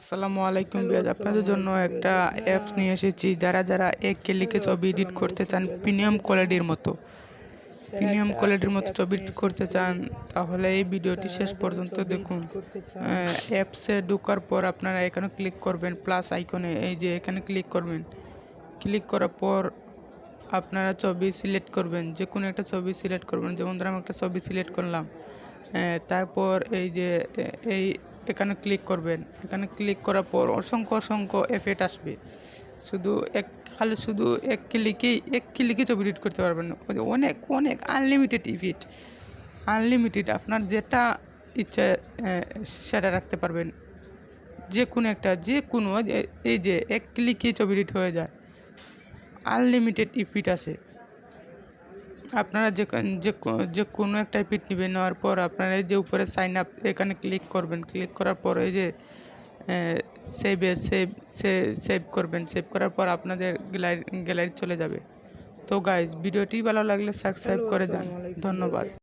আসসালামু আলাইকুম বিয়াজ আপনাদের জন্য একটা অ্যাপস নিয়ে এসেছি যারা যারা এক ক্লিকে ছবি এডিট করতে চান প্রিমিয়াম কোয়ালিটির মতো। প্রিমিয়াম কোয়ালিটির মতো ছবি এডিট করতে চান তাহলে এই ভিডিওটি শেষ পর্যন্ত দেখুন। অ্যাপসে ঢোকার পর আপনারা এখানে ক্লিক করবেন প্লাস আইকনে এই যে এখানে ক্লিক করবেন। ক্লিক করার পর আপনারা ছবি সিলেক্ট করবেন যে কোনো একটা ছবি সিলেক্ট করবেন। যেমন ধরুন আমি একটা ছবি সিলেক্ট করলাম তারপর এই যে এই এখানে ক্লিক করবেন। এখানে ক্লিক করার পর অসংখ্য অসংখ্য এফেক্ট আসবে। শুধু এক, খালি শুধু এক ক্লিকেই এক ক্লিকে ছবি এডিট করতে পারবেন অনেক অনেক আনলিমিটেড ইফেক্ট আনলিমিটেড আপনার যেটা ইচ্ছা সেটা রাখতে পারবেন। যে কোনো একটা যে কোনো এই যে এক ক্লিকেই ছবি এডিট হয়ে যায়। আনলিমিটেড ইফিট আছে আপনারা যে যে যে কোনো একটা পিট নেবেন নেওয়ার পর আপনারা এই যে উপরে সাইন আপ এখানে ক্লিক করবেন ক্লিক করার পর এই যে সেভে সেভ সেভ করবেন সেভ করার পর আপনাদের গ্যালারি গ্যালারি চলে যাবে। তো গাইজ ভিডিওটি ভালো লাগলে সাবস্ক্রাইব করে যান। ধন্যবাদ।